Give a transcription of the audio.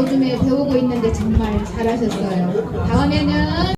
요즘에 배우고 있는데 정말 잘하셨어요. 다음에는